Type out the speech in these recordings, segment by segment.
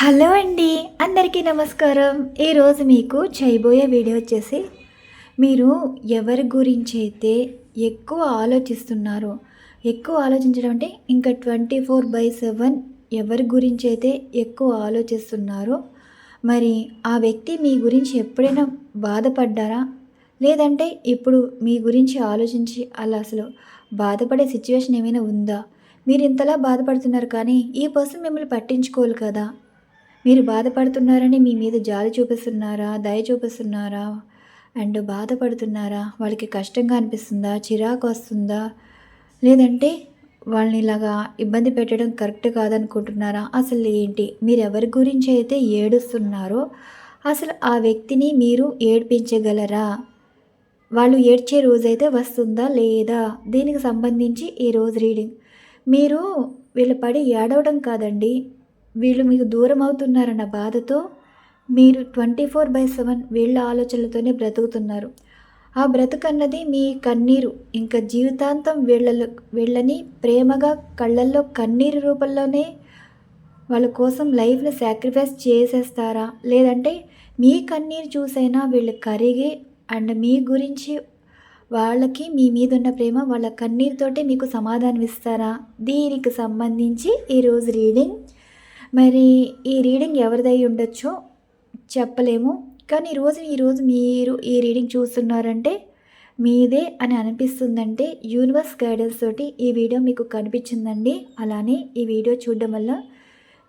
Hello అండి అందరికీ నమస్కారం. ఈరోజు మీకు చేయబోయే వీడియో వచ్చేసి మీరు ఎవరి గురించి అయితే ఎక్కువ ఆలోచిస్తున్నారో ఎక్కువ ఆలోచించడం అంటే ఇంకా ట్వంటీ ఫోర్ బై సెవెన్ ఎవరి గురించి అయితే ఎక్కువ ఆలోచిస్తున్నారో మరి ఆ వ్యక్తి మీ గురించి ఎప్పుడైనా బాధపడ్డారా? లేదంటే ఇప్పుడు మీ గురించి ఆలోచించి అలా అసలు బాధపడే సిచ్యువేషన్ ఏమైనా ఉందా? మీరు ఇంతలా బాధపడుతున్నారు కానీ ఈ పర్సన్ మిమ్మల్ని పట్టించుకోవాలి కదా. మీరు బాధపడుతున్నారని మీ మీద జాలి చూపిస్తున్నారా దయ చూపిస్తున్నారా? అండ్ బాధపడుతున్నారా? వాళ్ళకి కష్టంగా అనిపిస్తుందా? చిరాకు వస్తుందా? లేదంటే వాళ్ళని ఇలాగా ఇబ్బంది పెట్టడం కరెక్ట్ కాదనుకుంటున్నారా? అసలు ఏంటి? మీరు ఎవరి గురించి అయితే ఏడుస్తున్నారో అసలు ఆ వ్యక్తిని మీరు ఏడ్పించగలరా? వాళ్ళు ఏడ్చే రోజైతే వస్తుందా లేదా? దీనికి సంబంధించి ఈ రోజు రీడింగ్. మీరు వీళ్ళు పడి ఏడవడం కాదండి. వీళ్ళు మీకు దూరం అవుతున్నారన్న బాధతో మీరు ట్వంటీ ఫోర్ బై సెవెన్ వీళ్ళ ఆలోచనలతోనే బ్రతుకుతున్నారు. ఆ బ్రతుకన్నది మీ కన్నీరు. ఇంకా జీవితాంతం వీళ్ళలో వీళ్ళని ప్రేమగా కళ్ళల్లో కన్నీరు రూపంలోనే వాళ్ళ కోసం లైఫ్ని సాక్రిఫైస్ చేసేస్తారా? లేదంటే మీ కన్నీరు చూసైనా వీళ్ళు కరిగి అండ్ మీ గురించి వాళ్ళకి మీ మీద ఉన్న ప్రేమ వాళ్ళ కన్నీరుతోటే మీకు సమాధానం ఇస్తారా దీనికి సంబంధించి ఈరోజు రీడింగ్ మరి ఈ రీడింగ్ ఎవరిదై ఉండొచ్చో చెప్పలేము. కానీ ఈరోజు ఈరోజు మీరు ఈ రీడింగ్ చూస్తున్నారంటే మీదే అని అనిపిస్తుందంటే యూనివర్స్ గైడెన్స్ తోటి ఈ వీడియో మీకు కనిపించిందండి. అలానే ఈ వీడియో చూడడం వల్ల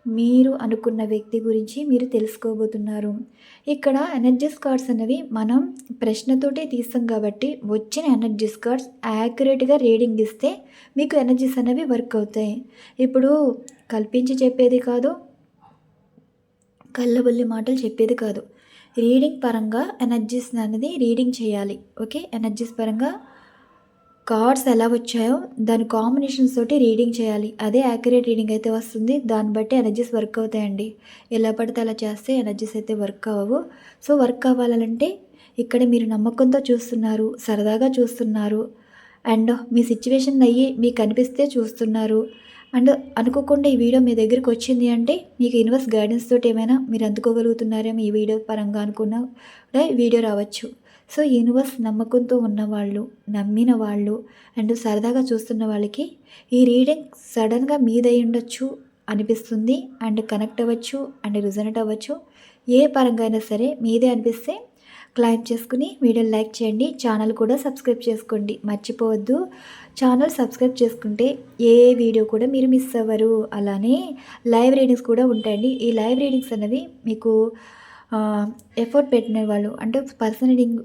మీరు అనుకున్న వ్యక్తి గురించి మీరు తెలుసుకోబోతున్నారు. ఇక్కడ ఎనర్జీస్ కార్డ్స్ అనేవి మనం ప్రశ్నతోటే తీస్తాం కాబట్టి వచ్చిన ఎనర్జీస్ కార్డ్స్ యాక్యురేట్గా రీడింగ్ ఇస్తే మీకు ఎనర్జీస్ అనేవి వర్క్ అవుతాయి. ఇప్పుడు కల్పించి చెప్పేది కాదు కళ్ళబుల్లి మాటలు చెప్పేది కాదు. రీడింగ్ పరంగా ఎనర్జీస్ అనేది రీడింగ్ చేయాలి. ఓకే? ఎనర్జీస్ పరంగా కార్డ్స్ ఎలా వచ్చాయో దాని కాంబినేషన్స్ తోటి రీడింగ్ చేయాలి. అదే యాక్యురేట్ రీడింగ్ అయితే వస్తుంది. దాన్ని బట్టి ఎనర్జీస్ వర్క్ అవుతాయండి. ఎలా పడితే అలా చేస్తే ఎనర్జీస్ అయితే వర్క్ అవ్వవు. సో వర్క్ అవ్వాలంటే ఇక్కడ మీరు నమ్మకంతో చూస్తున్నారు సరదాగా చూస్తున్నారు. అండ్ మీ సిచ్యువేషన్ అయ్యి మీకు అనిపిస్తే చూస్తున్నారు. అండ్ అనుకోకుండా ఈ వీడియో మీ దగ్గరికి వచ్చింది అంటే మీకు యూనివర్స్ గైడెన్స్ తోటి ఏమైనా మీరు అందుకోగలుగుతున్నారేమో ఈ వీడియో పరంగా అనుకున్న కూడా వీడియో రావచ్చు. సో యూనివర్స్ నమ్మకంతో ఉన్నవాళ్ళు నమ్మిన వాళ్ళు అండ్ సరదాగా చూస్తున్న వాళ్ళకి ఈ రీడింగ్ సడన్గా మీదై ఉండొచ్చు అనిపిస్తుంది అండ్ కనెక్ట్ అవ్వచ్చు అండ్ రిజనెట్ అవ్వచ్చు. ఏ పరంగా అయినా సరే మీదే అనిపిస్తే క్లైమ్ చేసుకుని వీడియోని లైక్ చేయండి. ఛానల్ కూడా సబ్స్క్రైబ్ చేసుకోండి. మర్చిపోవద్దు. ఛానల్ సబ్స్క్రైబ్ చేసుకుంటే ఏ వీడియో కూడా మీరు మిస్ అవ్వరు. అలానే లైవ్ రీడింగ్స్ కూడా ఉంటాయండి. ఈ లైవ్ రీడింగ్స్ అనేవి మీకు ఎఫర్ట్ పెట్టిన వాళ్ళు అంటే పర్సనల్ రీడింగ్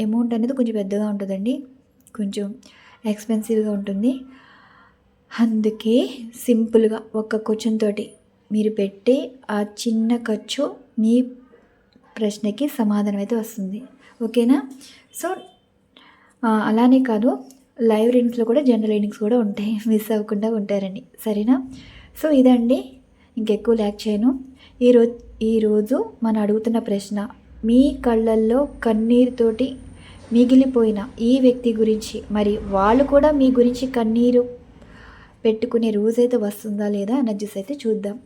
అమౌంట్ అనేది కొంచెం పెద్దగా ఉంటుందండి. కొంచెం ఎక్స్పెన్సివ్గా ఉంటుంది. అందుకే సింపుల్గా ఒక్క క్వశ్చన్ తోటి మీరు పెట్టే ఆ చిన్న ఖర్చు మీ ప్రశ్నకి సమాధానం అయితే వస్తుంది. ఓకేనా? సో అలానే కాదు లైవ్ రీడింగ్స్లో కూడా జనరల్ రీడింగ్స్ కూడా ఉంటాయి. మిస్ అవ్వకుండా ఉంటారండి సరేనా? సో ఇదండి. ఇంకెక్కువ ల్యాక్ చేయను. ఈరోజు ఈరోజు మనం అడుగుతున్న ప్రశ్న మీ కళ్ళల్లో కన్నీరుతోటి మిగిలిపోయిన ఈ వ్యక్తి గురించి మరి వాళ్ళు కూడా మీ గురించి కన్నీరు పెట్టుకునే రోజైతే వస్తుందా లేదా ఎనర్జీస్ అయితే చూద్దాం.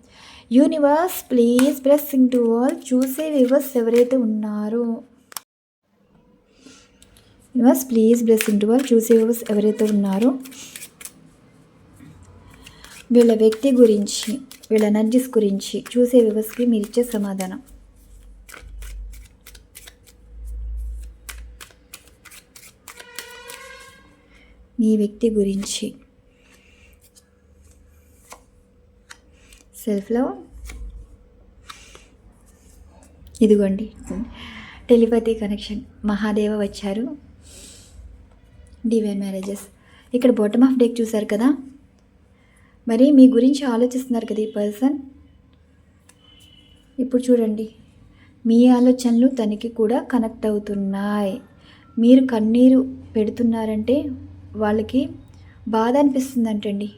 Universe please blessing to all. చూసే వివర్స్ ఎవరైతే ఉన్నారో. Universe please blessing to all. చూసే వివర్స్ ఎవరైతే ఉన్నారో. వీళ్ళ వ్యక్తి గురించి వీళ్ళ ఎనర్జీస్ గురించి చూసే వివర్స్కి మీరు ఇచ్చే సమాధానం. మీ వ్యక్తి గురించి. సెల్ఫ్ లవ్ ఇదిగోండి. Telepathy connection. మహాదేవ వచ్చారు. Divine marriages. ఇక్కడ బాటమ్ ఆఫ్ డేక్ చూసారు కదా? మరి మీ గురించి ఆలోచిస్తున్నారు కదా ఈ పర్సన్? ఇప్పుడు చూడండి. మీ ఆలోచనలు తనకి కూడా కనెక్ట్ అవుతున్నాయి. మీరు కన్నీరు పెడుతున్నారంటే వాళ్ళకి బాధ అనిపిస్తుందంటండి.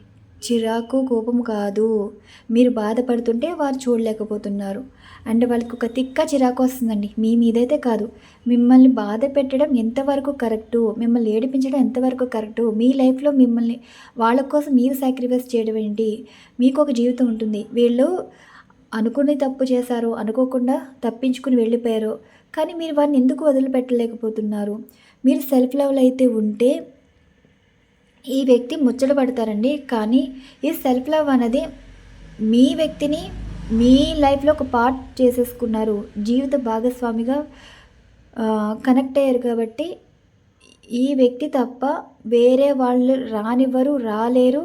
చిరాకు కోపం కాదు. మీరు బాధపడుతుంటే వారు చూడలేకపోతున్నారు. అండ్ వాళ్ళకి ఒక తిక్క చిరాకు వస్తుందండి. మీ మీదైతే కాదు. మిమ్మల్ని బాధ పెట్టడం ఎంతవరకు కరెక్టు? మిమ్మల్ని ఏడిపించడం ఎంతవరకు కరెక్టు? మీ లైఫ్లో మిమ్మల్ని వాళ్ళ కోసం మీరు సాక్రిఫైస్ చేయడం ఏంటి? మీకు ఒక జీవితం ఉంటుంది. వీళ్ళు అనుకుని తప్పు చేశారో అనుకోకుండా తప్పించుకుని వెళ్ళిపోయారు. కానీ మీరు వారిని ఎందుకు వదిలిపెట్టలేకపోతున్నారు? మీరు సెల్ఫ్ లెవెల్ అయితే ఉంటే ఈ వ్యక్తి ముచ్చట పడతారండి. కానీ ఈ సెల్ఫ్ లవ్ అనేది మీ వ్యక్తిని మీ లైఫ్లో ఒక పార్ట్ చేసేసుకున్నారు. జీవిత భాగస్వామిగా కనెక్ట్ అయ్యారు కాబట్టి ఈ వ్యక్తి తప్ప వేరే వాళ్ళు రానివ్వరు రాలేరు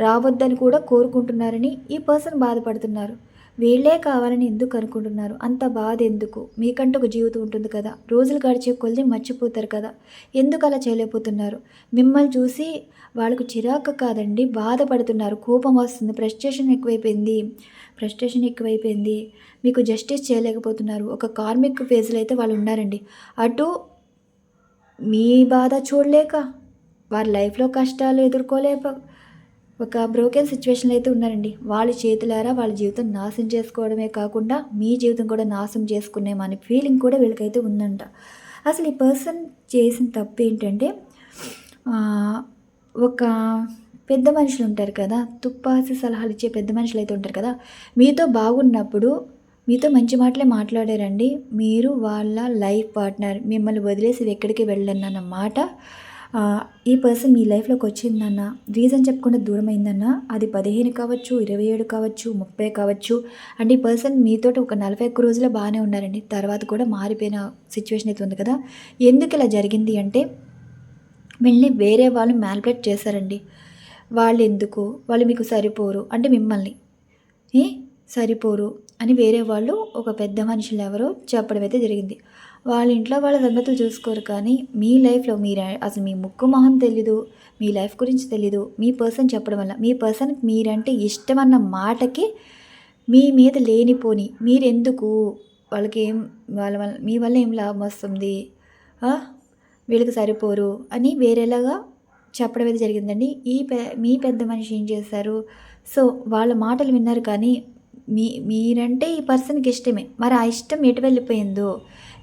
రావద్దని కూడా కోరుకుంటున్నారని ఈ పర్సన్ బాధపడుతున్నారు. వీళ్ళే కావాలని ఎందుకు అనుకుంటున్నారు? అంత బాధ ఎందుకు మీకంటూ ఒక జీవితం ఉంటుంది కదా? రోజులు గడిచే కొద్ది మర్చిపోతారు కదా? ఎందుకు అలా చేయలేకపోతున్నారు? మిమ్మల్ని చూసి వాళ్ళకు చిరాకు కాదండి బాధపడుతున్నారు. కోపం వస్తుంది. ఫ్రస్ట్రేషన్ ఎక్కువైపోయింది. ఫ్రస్ట్రేషన్ ఎక్కువైపోయింది. మీకు జస్టిస్ చేయలేకపోతున్నారు. ఒక కార్మిక్ ఫేజ్లో అయితే వాళ్ళు ఉన్నారండి. అటు మీ బాధ చూడలేక వారి లైఫ్లో కష్టాలు ఎదుర్కోలేక ఒక బ్రోకెన్ సిచ్యువేషన్లో అయితే ఉన్నారండి. వాళ్ళ చేతులారా వాళ్ళ జీవితం నాశనం చేసుకోవడమే కాకుండా మీ జీవితం కూడా నాశనం చేసుకునేమని ఫీలింగ్ కూడా వీళ్ళకైతే ఉందంట. అసలు ఈ పర్సన్ చేసిన తప్పు ఏంటంటే ఒక పెద్ద మనుషులు ఉంటారు కదా తుప్పాసి సలహాలు ఇచ్చే పెద్ద మనుషులు అయితే ఉంటారు కదా మీతో బాగున్నప్పుడు మీతో మంచి మాటలే మాట్లాడారండి. మీరు వాళ్ళ లైఫ్ పార్ట్నర్ మిమ్మల్ని వదిలేసి ఎక్కడికి వెళ్ళను అన్న మాట ఈ పర్సన్ మీ లైఫ్లోకి వచ్చిందన్న రీజన్ చెప్పకుండా దూరం అయిందన్న అది పదిహేను కావచ్చు ఇరవై ఏడు కావచ్చు ముప్పై కావచ్చు అండ్ ఈ పర్సన్ మీతో ఒక నలభై ఒక్క రోజులు బాగానే ఉన్నారండి. తర్వాత కూడా మారిపోయిన సిచ్యువేషన్ అయితే ఉంది కదా. ఎందుకు ఇలా జరిగింది అంటే వెళ్ళి వేరే వాళ్ళు మ్యాల్కులేట్ చేశారండి. వాళ్ళు ఎందుకు వాళ్ళు మీకు సరిపోరు అంటే మిమ్మల్ని. సరిపోరు అని వేరే వాళ్ళు ఒక పెద్ద మనుషులు ఎవరో చెప్పడం అయితే జరిగింది. వాళ్ళ ఇంట్లో వాళ్ళ సంగతులు చూసుకోరు కానీ మీ లైఫ్లో మీరు అసలు మీ ముక్కు మొహం తెలీదు మీ లైఫ్ గురించి తెలీదు మీ పర్సన్ చెప్పడం వల్ల మీ పర్సన్కి మీరంటే ఇష్టం అన్న మాటకి మీ మీద లేనిపోని మీరెందుకు? వాళ్ళకి ఏం వాళ్ళ వల్ల మీ వల్ల ఏం లాభం వస్తుంది? వీళ్ళకి సరిపోరు అని వేరేలాగా చెప్పడం అయితే జరిగిందండి. ఈ పె మీ పెద్ద మనిషి ఏం చేశారు? సో వాళ్ళ మాటలు విన్నారు కానీ మీ మీరంటే ఈ పర్సన్కి ఇష్టమే. మరి ఆ ఇష్టం ఎటు వెళ్ళిపోయిందో?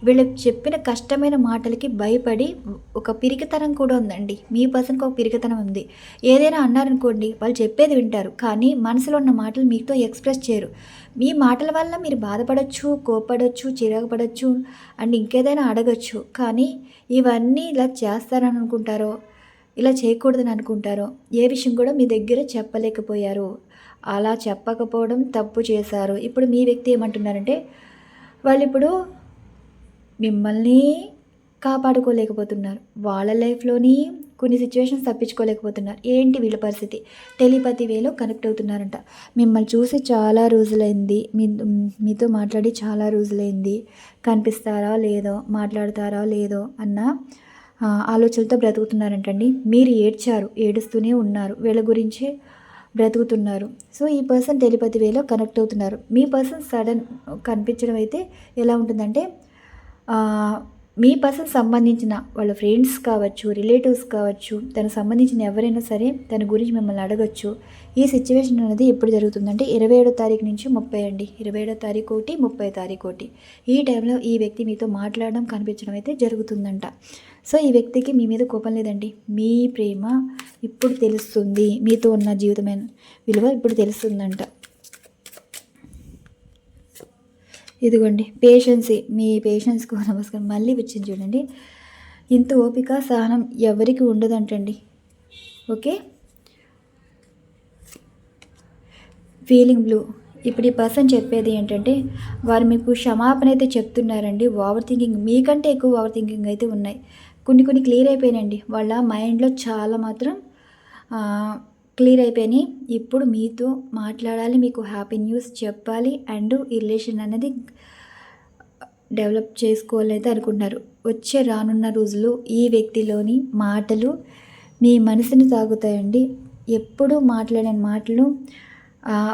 వీళ్ళకి చెప్పిన కష్టమైన మాటలకి భయపడి ఒక పిరికితనం కూడా ఉందండి. మీ పర్సన్కి ఒక పిరికితనం ఉంది. ఏదైనా అన్నారనుకోండి వాళ్ళు చెప్పేది వింటారు. కానీ మనసులో ఉన్న మాటలు మీతో ఎక్స్ప్రెస్ చేయరు. మీ మాటల వల్ల మీరు బాధపడచ్చు కోపడచ్చు చిరాకుపడచ్చు అండ్ ఇంకేదైనా అడగచ్చు. కానీ ఇవన్నీ ఇలా చేస్తారని అనుకుంటారో ఇలా చేయకూడదని అనుకుంటారో ఏ విషయం కూడా మీ దగ్గర చెప్పలేకపోయారు. అలా చెప్పకపోవడం తప్పు చేశారు. ఇప్పుడు మీ వ్యక్తి ఏమంటున్నారంటే వాళ్ళు ఇప్పుడు మిమ్మల్ని కాపాడుకోలేకపోతున్నారు. వాళ్ళ లైఫ్లోని కొన్ని సిచ్యువేషన్స్ తప్పించుకోలేకపోతున్నారు. ఏంటి వీళ్ళ పరిస్థితి? టెలిపతి వేలో కనెక్ట్ అవుతున్నారంట. మిమ్మల్ని చూసి చాలా రోజులైంది. మీ మీతో మాట్లాడి చాలా రోజులైంది. కనిపిస్తారా లేదో మాట్లాడతారా లేదో అన్న ఆలోచనలతో బ్రతుకుతున్నారంటండి. మీరు ఏడ్చారు ఏడుస్తూనే ఉన్నారు. వీళ్ళ గురించి బ్రతుకుతున్నారు. సో ఈ పర్సన్ టెలిపతి వేలో కనెక్ట్ అవుతున్నారు. మీ పర్సన్ సడన్ కనిపించడం అయితే ఎలా ఉంటుందంటే మీ పర్సన్ సంబంధించిన వాళ్ళ ఫ్రెండ్స్ కావచ్చు రిలేటివ్స్ కావచ్చు తనకు సంబంధించిన ఎవరైనా సరే తన గురించి మిమ్మల్ని అడగచ్చు. ఈ సిచ్యువేషన్ అనేది ఎప్పుడు జరుగుతుందంటే ఇరవై ఏడో తారీఖు నుంచి ముప్పై అండి. ఇరవై ఏడో తారీఖు ఒకటి ముప్పై తారీఖు ఒకటి. ఈ టైంలో ఈ వ్యక్తి మీతో మాట్లాడడం కనిపించడం అయితే జరుగుతుందంట. సో ఈ వ్యక్తికి మీ మీద కోపం లేదండి. మీ ప్రేమ ఇప్పుడు తెలుస్తుంది. మీతో ఉన్న జీవితమైన విలువ ఇప్పుడు తెలుస్తుందంట. ఇదిగోండి పేషెన్సీ మీ పేషెన్స్కు నమస్కారం. మళ్ళీ వచ్చింది చూడండి. ఇంత ఓపిక సహనం ఎవరికి ఉండదంటండి. ఓకే? Feeling blue. ఇప్పుడు ఈ పర్సన్ చెప్పేది ఏంటంటే వారు మీకు క్షమాపణ అయితే చెప్తున్నారండి. ఓవర్ థింకింగ్ మీకంటే ఎక్కువ ఓవర్ థింకింగ్ అయితే ఉన్నాయి. కొన్ని కొన్ని క్లియర్ అయిపోయినాయండి. వాళ్ళ మైండ్లో చాలా మాత్రం క్లియర్ అయిపోయినాయి. ఇప్పుడు మీతో మాట్లాడాలి మీకు హ్యాపీ న్యూస్ చెప్పాలి అండ్ ఈ రిలేషన్ అనేది డెవలప్ చేసుకోవాలైతే అనుకుంటున్నారు. వచ్చే రానున్న రోజులు ఈ వ్యక్తిలోని మాటలు మీ మనసుని తాగుతాయండి. ఎప్పుడు మాట్లాడని మాటలు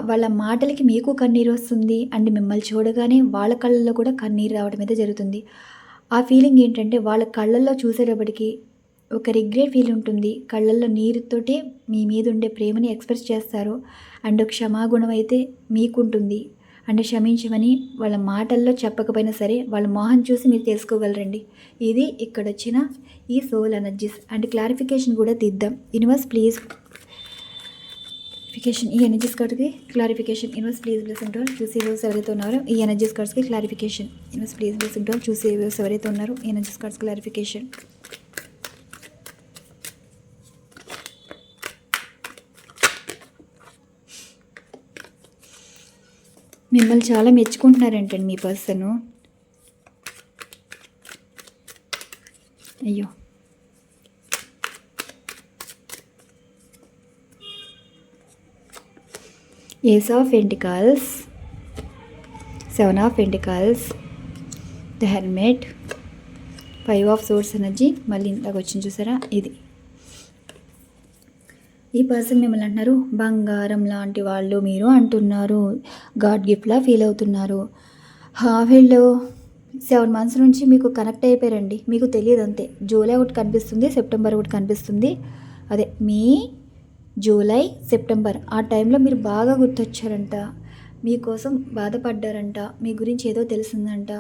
వాళ్ళ మాటలకి మీకు కన్నీరు వస్తుంది అండ్ మిమ్మల్ని చూడగానే వాళ్ళ కళ్ళల్లో కూడా కన్నీరు రావడం అయితే జరుగుతుంది. ఆ ఫీలింగ్ ఏంటంటే వాళ్ళ కళ్ళల్లో చూసేటప్పటికి ఒక రిగ్రెట్ ఫీల్ ఉంటుంది. కళ్ళల్లో నీరుతోటే మీ మీద ఉండే ప్రేమని ఎక్స్ప్రెస్ చేస్తారు. అండ్ క్షమాగుణం అయితే మీకుంటుంది. అంటే క్షమించమని వాళ్ళ మాటల్లో చెప్పకపోయినా సరే వాళ్ళ మొహం చూసి మీరు తెలుసుకోగలరండి. ఇది ఇక్కడ వచ్చిన ఈ సోల్ ఎనర్జీస్ అండ్ క్లారిఫికేషన్ కూడా తీద్దాం. యూనివర్స్ ప్లీజ్ క్లారిఫికేషన్ ఈ ఎనర్జీస్ కార్డ్కి క్లారిఫికేషన్ ఇన్వెస్ట్ ప్లీజ్ బ్లెస్ ఇంటోల్ చూసే వ్యూస్ ఎవరైతే ఉన్నారో ఈ ఎనర్జీస్ కార్డ్స్కి క్లారిఫికేషన్ ఇన్వెస్ట్ ప్లీజ్ బ్లెస్ ఉంటారు చూసే వ్యూస్ ఎవరైతే ఉన్నారో ఈ ఎనర్జీస్ కార్డ్స్ క్లారిఫికేషన్ మిమ్మల్ని చాలా మెచ్చుకుంటున్నారంటండి మీ పర్సను. అయ్యో. Ace of pentacles seven of pentacles the hermit five of swords energy మళ్ళీ ఇంతకు వచ్చింది చూసారా? ఇది. ఈ పర్సన్ మిమ్మల్ని అంటున్నారు బంగారం లాంటి వాళ్ళు మీరు అంటున్నారు. గాడ్ గిఫ్ట్లా ఫీల్ అవుతున్నారు. వీళ్ళు సెవెన్ మంత్స్ నుంచి మీకు కనెక్ట్ అయిపోయారండి. మీకు తెలియదు అంతే. జూలై ఒకటి కనిపిస్తుంది సెప్టెంబర్ ఒకటి కనిపిస్తుంది. అదే మీ జూలై సెప్టెంబర్ ఆ టైంలో మీరు బాగా గుర్తొచ్చారంట. మీకోసం బాధపడ్డారంట. మీ గురించి ఏదో తెలిసిందంట.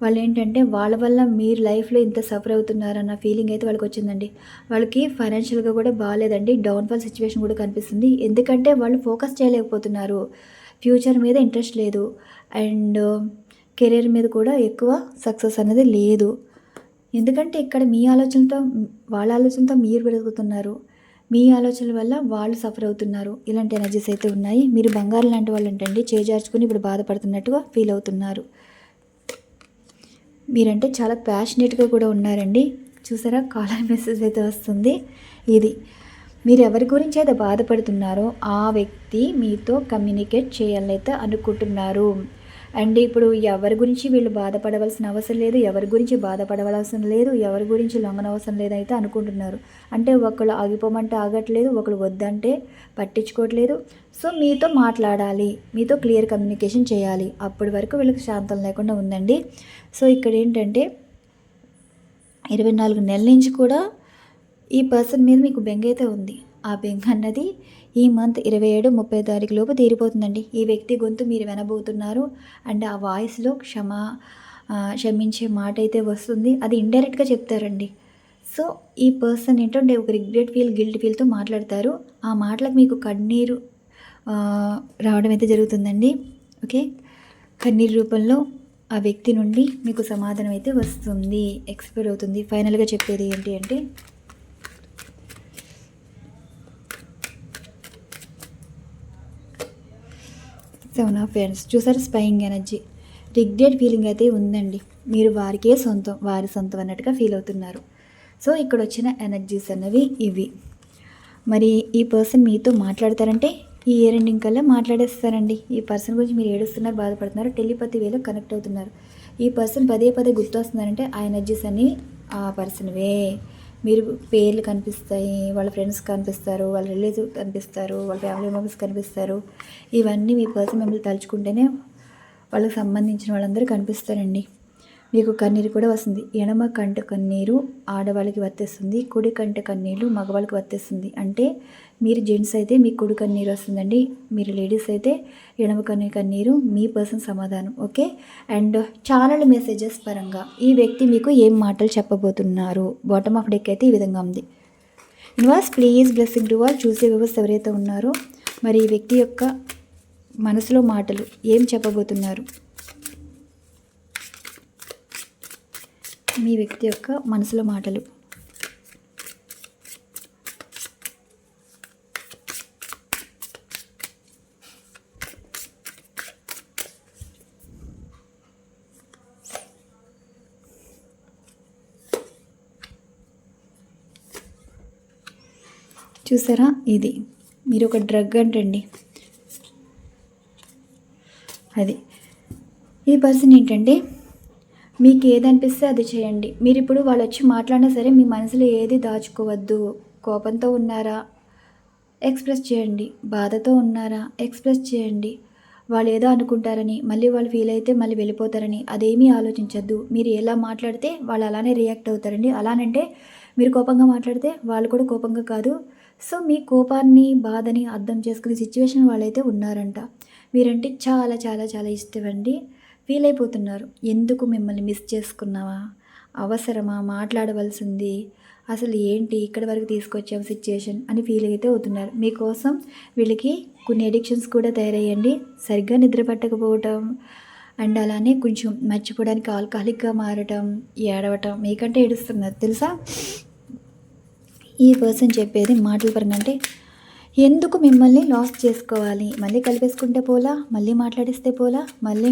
వాళ్ళు ఏంటంటే వాళ్ళ వల్ల మీరు లైఫ్లో ఇంత సఫర్ అవుతున్నారన్న ఫీలింగ్ అయితే వాళ్ళకి వచ్చిందండి. వాళ్ళకి ఫైనాన్షియల్గా కూడా బాగాలేదండి. డౌన్ఫాల్ సిచ్యువేషన్ కూడా కనిపిస్తుంది. ఎందుకంటే వాళ్ళు ఫోకస్ చేయలేకపోతున్నారు. ఫ్యూచర్ మీద ఇంట్రెస్ట్ లేదు. అండ్ కెరీర్ మీద కూడా ఎక్కువ సక్సెస్ అనేది లేదు. ఎందుకంటే ఇక్కడ మీ ఆలోచనలతో వాళ్ళ ఆలోచనతో మీరు పెరుగుతున్నారు మీ ఆలోచనల వల్ల వాళ్ళు సఫర్ అవుతున్నారు. ఇలాంటి ఎనర్జీస్ అయితే ఉన్నాయి. మీరు బంగారం లాంటి వాళ్ళు ఏంటండి చేజార్చుకుని ఇప్పుడు బాధపడుతున్నట్టుగా ఫీల్ అవుతున్నారు. మీరంటే చాలా ప్యాషనేట్గా కూడా ఉన్నారండి. చూసారా? కాలర్ మెసేజ్ అయితే వస్తుంది. ఇది మీరు ఎవరి గురించి అయితే బాధపడుతున్నారో ఆ వ్యక్తి మీతో కమ్యూనికేట్ చేయాలైతే అనుకుంటున్నారు. అండ్ ఇప్పుడు ఎవరి గురించి వీళ్ళు బాధపడవలసిన అవసరం లేదు ఎవరి గురించి బాధపడవలసిన లేదు ఎవరి గురించి లొంగనవసరం లేదైతే అనుకుంటున్నారు. అంటే ఒకళ్ళు ఆగిపోమంటే ఆగట్లేదు ఒకళ్ళు వద్దంటే పట్టించుకోవట్లేదు. సో మీతో మాట్లాడాలి మీతో క్లియర్ కమ్యూనికేషన్ చేయాలి. అప్పటి వరకు వీళ్ళకి శాంతం లేకుండా ఉందండి. సో ఇక్కడ ఏంటంటే ఇరవై నాలుగు నెలల నుంచి కూడా ఈ పర్సన్ మీద మీకు బెంగ అయితే ఉంది. ఆ బెంగ అన్నది ఈ మంత్ ఇరవై ఏడు ముప్పై తారీఖు లోపు తీరిపోతుందండి. ఈ వ్యక్తి గొంతు మీరు వినబోతున్నారు. అండ్ ఆ వాయిస్లో క్షమ క్షమించే మాట అయితే వస్తుంది. అది ఇండైరెక్ట్గా చెప్తారండి. సో ఈ పర్సన్ ఏంటంటే ఒక రిగ్రెట్ ఫీల్ గిల్ట్ ఫీల్తో మాట్లాడతారు. ఆ మాటలకు మీకు కన్నీరు రావడం అయితే జరుగుతుందండి. ఓకే? కన్నీరు రూపంలో ఆ వ్యక్తి నుండి మీకు సమాధానం అయితే వస్తుంది. ఎక్స్పైర్ అవుతుంది. ఫైనల్గా చెప్పేది ఏంటి అంటే సెవెన్ ఆఫ్ ఫ్రెండ్స్ చూసారు స్పైయింగ్ ఎనర్జీ రిగ్రెట్ ఫీలింగ్ అయితే ఉందండి. మీరు వారికే సొంతం వారి సొంతం అన్నట్టుగా ఫీల్ అవుతున్నారు. సో ఇక్కడ వచ్చిన ఎనర్జీస్ అన్నవి ఇవి. మరి ఈ పర్సన్ మీతో మాట్లాడతారంటే ఈ ఇయర్ ఎండింగ్ కల్లా మాట్లాడేస్తారండి. ఈ పర్సన్ గురించి మీరు ఏడుస్తున్నారు బాధపడుతున్నారు టెలిపతి వేలో కనెక్ట్ అవుతున్నారు. ఈ పర్సన్ పదే పదే గుర్తొస్తున్నారంటే ఆ ఎనర్జీస్ అన్నీ ఆ పర్సన్వే మీరు పేర్లు కనిపిస్తాయి వాళ్ళ ఫ్రెండ్స్ కనిపిస్తారు వాళ్ళ రిలేటివ్ కనిపిస్తారు వాళ్ళ ఫ్యామిలీ మెంబర్స్ కనిపిస్తారు. ఇవన్నీ మీ పర్సన్ మిమ్మల్ని తలుచుకుంటేనే వాళ్ళకి సంబంధించిన వాళ్ళందరూ కనిపిస్తారండి. మీకు కన్నీరు కూడా వస్తుంది. ఎడమ కంట కన్నీరు ఆడవాళ్ళకి వర్తిస్తుంది కుడి కంట కన్నీరు మగవాళ్ళకి వర్తిస్తుంది. అంటే మీరు జెంట్స్ అయితే మీ కుడి కన్నీరు వస్తుందండి. మీరు లేడీస్ అయితే ఎడమ కన్నీ కన్నీరు మీ పర్సన్ సమాధానం ఓకే? అండ్ ఛానల్ మెసేజెస్ పరంగా ఈ వ్యక్తి మీకు ఏం మాటలు చెప్పబోతున్నారు? బాటమ్ ఆఫ్ డెక్ అయితే ఈ విధంగా ఉంది. యూనివర్స్ ప్లీజ్ బ్లెస్సింగ్ టు వాళ్ళు చూసే వ్యవస్థ ఎవరైతే ఉన్నారో మరి ఈ వ్యక్తి యొక్క మనసులో మాటలు ఏం చెప్పబోతున్నారు? మీ వ్యక్తి యొక్క మనసులో మాటలు. చూసారా? ఇది. మీరు ఒక డ్రగ్ అంటండి. అది. ఈ పర్సన్ ఏంటంటే మీకు ఏది అనిపిస్తే అది చేయండి. మీరు ఇప్పుడు వాళ్ళు వచ్చి మాట్లాడినా సరే మీ మనసులో ఏది దాచుకోవద్దు. కోపంతో ఉన్నారా? ఎక్స్ప్రెస్ చేయండి. బాధతో ఉన్నారా? ఎక్స్ప్రెస్ చేయండి. వాళ్ళు ఏదో అనుకుంటారని మళ్ళీ వాళ్ళు ఫీల్ అయితే మళ్ళీ వెళ్ళిపోతారని అదేమీ ఆలోచించద్దు. మీరు ఎలా మాట్లాడితే వాళ్ళు అలానే రియాక్ట్ అవుతారండి. అలానంటే మీరు కోపంగా మాట్లాడితే వాళ్ళు కూడా కోపంగా కాదు. సో మీ కోపాన్ని బాధని అర్థం చేసుకునే సిచ్యువేషన్ వాళ్ళైతే ఉన్నారంట. మీరంటే చాలా చాలా చాలా ఇష్టం అండి ఫీల్ అయిపోతున్నారు ఎందుకు మిమ్మల్ని మిస్ చేసుకున్నావా? అవసరమా? మాట్లాడవలసింది. అసలు ఏంటి? ఇక్కడి వరకు తీసుకొచ్చాం సిచ్యుయేషన్ అని ఫీల్ అయితే అవుతున్నారు. మీకోసం వీళ్ళకి కొన్ని ఎడిక్షన్స్ కూడా తయారయ్యండి. సరిగ్గా నిద్ర పట్టకపోవటం అండ్ అలానే కొంచెం మర్చిపోవడానికి ఆల్కహాలిక్గా మారటం ఏడవటం మీకంటే ఏడుస్తున్నారు. తెలుసా? ఈ పర్సన్ చెప్పేది మాటల పరంగా అంటే ఎందుకు మిమ్మల్ని లాస్ చేసుకోవాలి? మళ్ళీ కలిపేసుకుంటే పోలా? మళ్ళీ మాట్లాడిస్తే పోలా? మళ్ళీ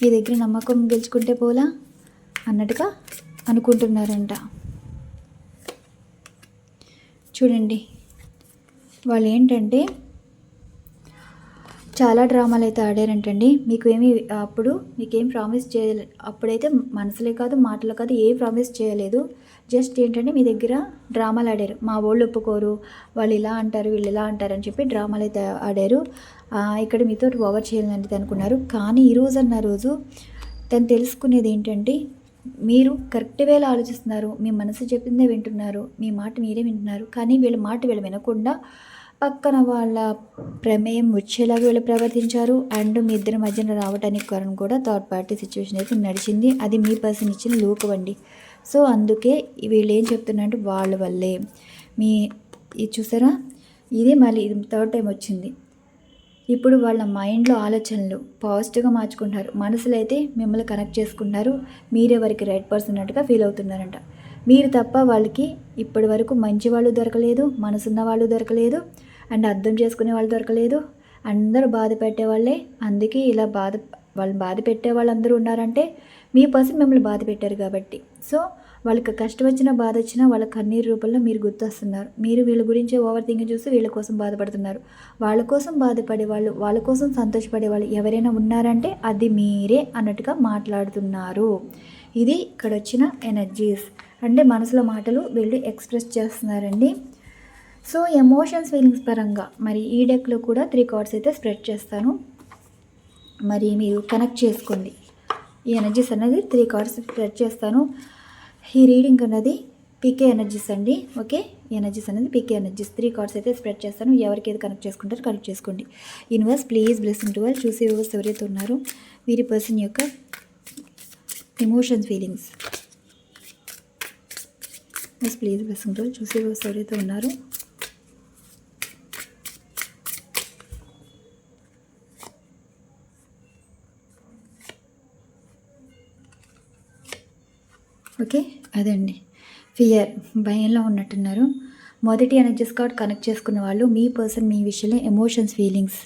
మీ దగ్గర నమ్మకం గెలుచుకుంటే పోలా? అన్నట్టుగా అనుకుంటున్నారంట. చూడండి వాళ్ళు ఏంటంటే చాలా డ్రామాలు అయితే ఆడారంటండి. మీకు ఏమి అప్పుడు మీకేం ప్రామిస్ చేయలే అప్పుడైతే మనసులే కాదు మాటలు కాదు ఏ ప్రామిస్ చేయలేదు. జస్ట్ ఏంటంటే మీ దగ్గర డ్రామాలు ఆడారు. మా వాళ్ళు ఒప్పుకోరు వాళ్ళు ఇలా అంటారు వీళ్ళు ఇలా అంటారు అని చెప్పి డ్రామాలు అయితే ఆడారు. ఇక్కడ మీతో ఓవర్ చేయాలని అనుకున్నారు. కానీ ఈరోజు అన్న రోజు తను తెలుసుకునేది ఏంటంటే మీరు కరెక్ట్ వేళ ఆలోచిస్తున్నారు మీ మనసు చెప్పిందే వింటున్నారు మీ మాట మీరే వింటున్నారు. కానీ వీళ్ళ మాట వీళ్ళు వినకుండా పక్కన వాళ్ళ ప్రమేయం వచ్చేలాగా వీళ్ళు ప్రవర్తించారు. అండ్ మీ ఇద్దరి మధ్యన రావడానికి కారణం కూడా థర్డ్ పార్టీ సిచ్యువేషన్ అయితే నడిచింది. అది మీ పర్సన్ ఇచ్చిన లూకవండి సో అందుకే వీళ్ళు ఏం చెప్తున్నారంటే వాళ్ళ వల్లే. మీ ఇది చూసారా? ఇది మళ్ళీ ఇది థర్డ్ టైం వచ్చింది. ఇప్పుడు వాళ్ళ మైండ్లో ఆలోచనలు పాజిటివ్గా మార్చుకుంటారు మనసులో అయితే మిమ్మల్ని కనెక్ట్ చేసుకుంటారు మీరే వారికి రైట్ పర్సన్ అన్నట్టుగా ఫీల్ అవుతున్నారంట. మీరు తప్ప వాళ్ళకి ఇప్పటి వరకు మంచి వాళ్ళు దొరకలేదు మనసున్న వాళ్ళు దొరకలేదు అండ్ అర్థం చేసుకునే వాళ్ళు దొరకలేదు. అందరూ బాధ పెట్టే వాళ్ళే. అందుకే ఇలా బాధ వాళ్ళని బాధ పెట్టే వాళ్ళందరూ ఉన్నారంటే మీ పర్సన్ మిమ్మల్ని బాధ పెట్టారు కాబట్టి. సో వాళ్ళకి కష్టం వచ్చినా బాధ వచ్చినా వాళ్ళ కన్నీరు రూపంలో మీరు గుర్తొస్తున్నారు. మీరు వీళ్ళ గురించి ఓవర్ థింకింగ్ చూసి వీళ్ళ కోసం బాధపడుతున్నారు. వాళ్ళ కోసం బాధపడే వాళ్ళు వాళ్ళ కోసం సంతోషపడే వాళ్ళు ఎవరైనా ఉన్నారంటే అది మీరే అన్నట్టుగా మాట్లాడుతున్నారు. ఇది ఇక్కడ వచ్చిన ఎనర్జీస్ అంటే మనసులో మాటలు వీళ్ళు ఎక్స్ప్రెస్ చేస్తున్నారండి. సో ఎమోషన్స్ ఫీలింగ్స్ పరంగా మరి ఈ డెక్లో కూడా త్రీ కార్డ్స్ అయితే స్ప్రెడ్ చేస్తాను. మరి మీరు కనెక్ట్ చేసుకోండి ఈ ఎనర్జీస్ అనేది త్రీ కార్డ్స్ స్ప్రెడ్ చేస్తాను. ఈ రీడింగ్ అన్నది పీకే ఎనర్జీస్ అండి ఓకే? ఎనర్జీస్ అనేది పీకే ఎనర్జీస్ త్రీ కార్డ్స్ అయితే స్ప్రెడ్ చేస్తాను. ఎవరికి ఏది కనెక్ట్ చేసుకుంటారో కనెక్ట్ చేసుకోండి. యూనివర్స్ ప్లీజ్ బ్లెస్సింగ్ టు వాళ్ళు చూసే వ్యూవర్స్ ఎవరైతే ఉన్నారో వీరి పర్సన్ యొక్క emotions feelings please blessing to చూసే వ్యూవర్స్ ఎవరైతే ఉన్నారో. ఓకే? అదండి. ఫియర్ భయంలో ఉన్నట్టున్నారు. మొదటి ఎనర్జీస్ కార్డ్ కనెక్ట్ చేసుకున్న వాళ్ళు మీ పర్సన్ మీ విషయంలో ఎమోషన్స్ ఫీలింగ్స్.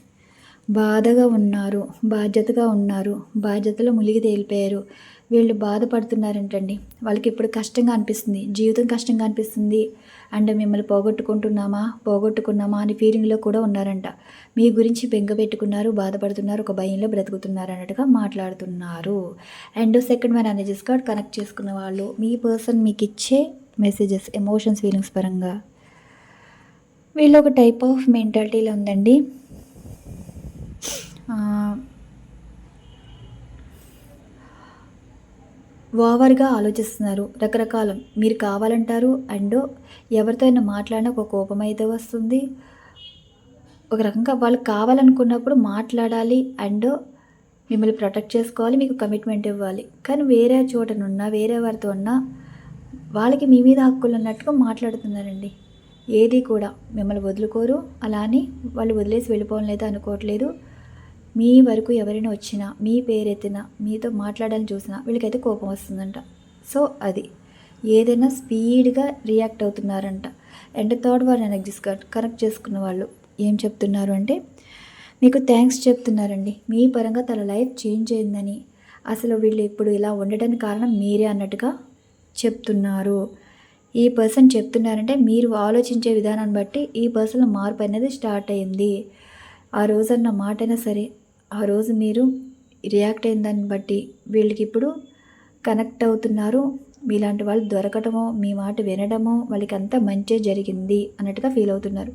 బాధగా ఉన్నారు బాధ్యతగా ఉన్నారు బాధ్యతలో మునిగి తేలిపోయారు. వీళ్ళు బాధపడుతున్నారంటండి. వాళ్ళకి ఇప్పుడు కష్టంగా అనిపిస్తుంది. జీవితం కష్టంగా అనిపిస్తుంది. అండ్ మిమ్మల్ని పోగొట్టుకుంటున్నామా? పోగొట్టుకున్నామా అని ఫీలింగ్లో కూడా ఉన్నారంట. మీ గురించి బెంగ పెట్టుకున్నారు బాధపడుతున్నారు ఒక భయంలో బ్రతుకుతున్నారు అన్నట్టుగా మాట్లాడుతున్నారు. And second one energies card connect చేసుకున్న వాళ్ళు. మీ పర్సన్ మీకు ఇచ్చే మెసేజెస్ ఎమోషన్స్ ఫీలింగ్స్ పరంగా. వీళ్ళు ఒక టైప్ ఆఫ్ మెంటాలిటీలో ఉందండి. ఓవర్గా ఆలోచిస్తున్నారు. రకరకాల మీరు కావాలంటారు అండ్ ఎవరితో అయినా మాట్లాడినా ఒక కోపం అయితే వస్తుంది. ఒక రకంగా వాళ్ళు కావాలనుకున్నప్పుడు మాట్లాడాలి అండ్ మిమ్మల్ని ప్రొటెక్ట్ చేసుకోవాలి మీకు కమిట్మెంట్ ఇవ్వాలి. కానీ వేరే చోటనున్నా వేరే వారితో ఉన్నా వాళ్ళకి మీ మీద హక్కులు ఉన్నట్టుగా మాట్లాడుతున్నారండి. ఏది కూడా మిమ్మల్ని వదులుకోరు. అలా అని వాళ్ళు వదిలేసి వెళ్ళిపోవాలని అయితే అనుకోవట్లేదు. మీ వరకు ఎవరైనా వచ్చినా మీ పేరెత్తినా మీతో మాట్లాడాలని చూసినా వీళ్ళకైతే కోపం వస్తుందంట. సో అది. ఏదైనా స్పీడ్గా react అవుతున్నారంట. And third one energies connect చేసుకున్న వాళ్ళు ఏం చెప్తున్నారు అంటే మీకు థ్యాంక్స్ చెప్తున్నారండి. మీ పరంగా తన లైఫ్ చేంజ్ అయిందని. అసలు వీళ్ళు ఇప్పుడు ఇలా ఉండడానికి కారణం మీరే అన్నట్టుగా చెప్తున్నారు. ఈ పర్సన్ చెప్తున్నారంటే మీరు ఆలోచించే విధానాన్ని బట్టి ఈ పర్సన్ మార్పు అనేది స్టార్ట్ అయింది. ఆ రోజన్న మాట అయినా సరే ఆ రోజు మీరు రియాక్ట్ అయిన దాన్ని బట్టి వీళ్ళకి ఇప్పుడు కనెక్ట్ అవుతున్నారు. మీలాంటి వాళ్ళు దొరకటమో మీ మాట వినడమో వాళ్ళకి అంతా మంచి జరిగింది అన్నట్టుగా ఫీల్ అవుతున్నారు.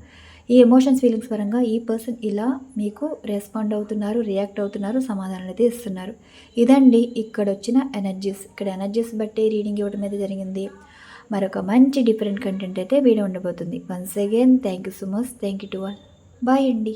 ఈ ఎమోషన్స్ ఫీలింగ్స్ పరంగా ఈ పర్సన్ ఇలా మీకు రెస్పాండ్ అవుతున్నారు రియాక్ట్ అవుతున్నారు సమాధానాలు అయితే ఇస్తున్నారు. ఇదండి ఇక్కడ వచ్చిన ఎనర్జీస్. ఇక్కడ ఎనర్జీస్ బట్టి రీడింగ్ ఇవ్వడం అయితే జరిగింది. మరొక మంచి డిఫరెంట్ కంటెంట్ అయితే వీడియో ఉండబోతుంది. Once again thank you so much. Thank you to all. Bye అండి.